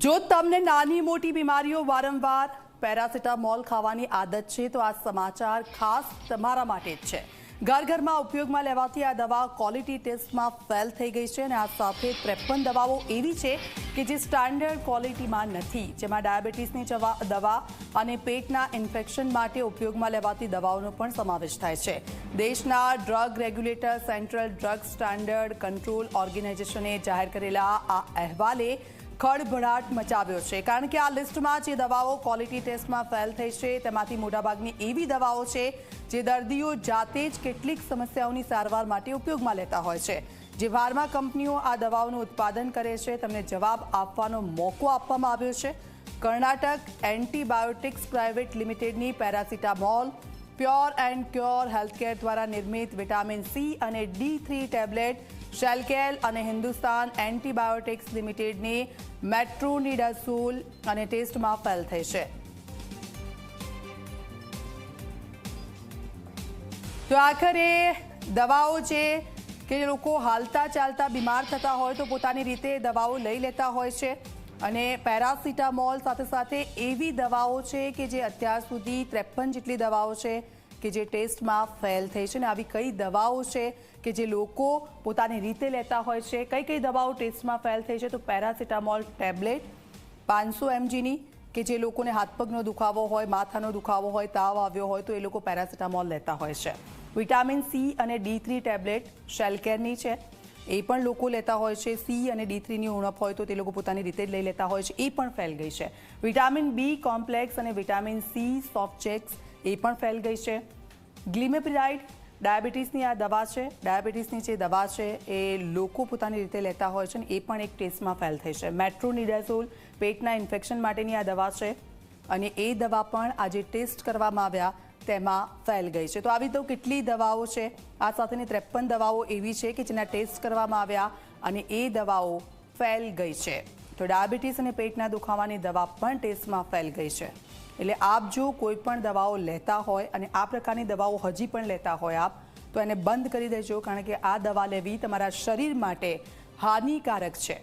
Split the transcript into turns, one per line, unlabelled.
જો તમને નાની મોટી બીમારીઓ વારંવાર પેરાસિટામોલ ખાવાની આદત છે, તો આ સમાચાર ખાસ તમારા માટે જ છે. ઘર ઘરમાં ઉપયોગમાં લેવાતી આ દવા ક્વોલિટી ટેસ્ટમાં ફેલ થઈ ગઈ છે અને આ સાથે ત્રેપન દવાઓ એવી છે કે જે સ્ટાન્ડર્ડ ક્વોલિટીમાં નથી. જેમાં ડાયાબિટીસની દવા અને પેટના ઇન્ફેક્શન માટે ઉપયોગમાં લેવાતી દવાઓનો પણ સમાવેશ થાય છે. દેશના drug regulator central drug standard control ઓર્ગેનાઇઝેશને જાહેર કરેલા આ અહેવાલે ખળભળાટ મચાવ્યો છે. કારણ કે આ લિસ્ટમાં જે દવાઓ ક્વોલિટી ટેસ્ટમાં ફેલ થઈ છે, તેમાંથી મોટાભાગની એવી દવાઓ છે જે દર્દીઓ જાતે જ કેટલીક સમસ્યાઓની સારવાર માટે ઉપયોગમાં લેતા હોય છે. જે ફાર્મા કંપનીઓ આ દવાઓનું ઉત્પાદન કરે છે, તેમને જવાબ આપવાનો મોકો આપવામાં આવ્યો છે. Karnataka antibiotics private લિમિટેડની paracetamol pure and cure healthcare દ્વારા નિર્મિત વિટામિન સી અને ડી થ્રી ટેબ્લેટ, શેલકેલ અને હિન્દુસ્તાન એન્ટીબાયોટિક્સ લિમિટેડની મેટ્રોનિડાસોલ અને ટેસ્ટમાં ફેલ થઈ છે. તો આખરે દવાઓ છે કે લોકો હાલતા ચાલતા બીમાર થતા હોય તો પોતાની રીતે દવાઓ લઈ લેતા હોય છે. અને પેરાસિટામોલ સાથે સાથે એવી દવાઓ છે કે જે અત્યાર સુધી ત્રેપન જેટલી દવાઓ છે કે જે ટેસ્ટમાં ફેલ થઈ છે ને આવી કઈ દવાઓ છે કે જે લોકો પોતાની રીતે લેતા હોય છે, કઈ કઈ દવાઓ ટેસ્ટમાં ફેલ થઈ છે, તો પેરાસિટામોલ ટેબ્લેટ પાંચસો એમજીની કે જે લોકોને હાથ પગનો દુખાવો હોય, માથાનો દુખાવો હોય, તાવ આવ્યો હોય, તો એ લોકો પેરાસિટામોલ લેતા હોય છે. વિટામિન સી અને ડી થ્રી ટેબ્લેટ શેલકેરની છે. એ પણ લોકો લેતા હોય છે. સી અને ડી થ્રીની ઉણપ હોય તો તે લોકો પોતાની રીતે જ લઈ લેતા હોય છે. એ પણ ફેલ ગઈ છે. વિટામિન બી કોમ્પ્લેક્સ અને વિટામિન સી સોફ્ટચેક્સ એ પણ ફેલ ગઈ છે. ગ્લિમેપિરાઇડ ડાયાબિટીસની આ દવા છે. ડાયાબિટીસની જે દવા છે એ લોકો પોતાની રીતે લેતા હોય છે અને એ પણ એક ટેસ્ટમાં ફેલ થઈ છે. મેટ્રોનિડાઝોલ પેટના ઇન્ફેક્શન માટેની આ દવા છે અને એ દવા પણ આજે ટેસ્ટ કરવામાં આવ્યા. તેમાં ફેલ ગઈ છે. તો આવી તો કેટલી દવાઓ છે? આ સાથેની ત્રેપન દવાઓ એવી છે કે જેના ટેસ્ટ કરવામાં આવ્યા અને એ દવાઓ ફેલ ગઈ છે. તો ડાયાબિટીસ અને પેટના દુખાવાની દવા પણ ટેસ્ટમાં ફેલ ગઈ છે. એટલે આપ જો કોઈ પણ દવાઓ લેતા હોય અને આ પ્રકારની દવાઓ હજી પણ લેતા હોય આપ, તો એને બંધ કરી દેજો, કારણ કે આ દવા લેવી તમારા શરીર માટે હાનિકારક છે.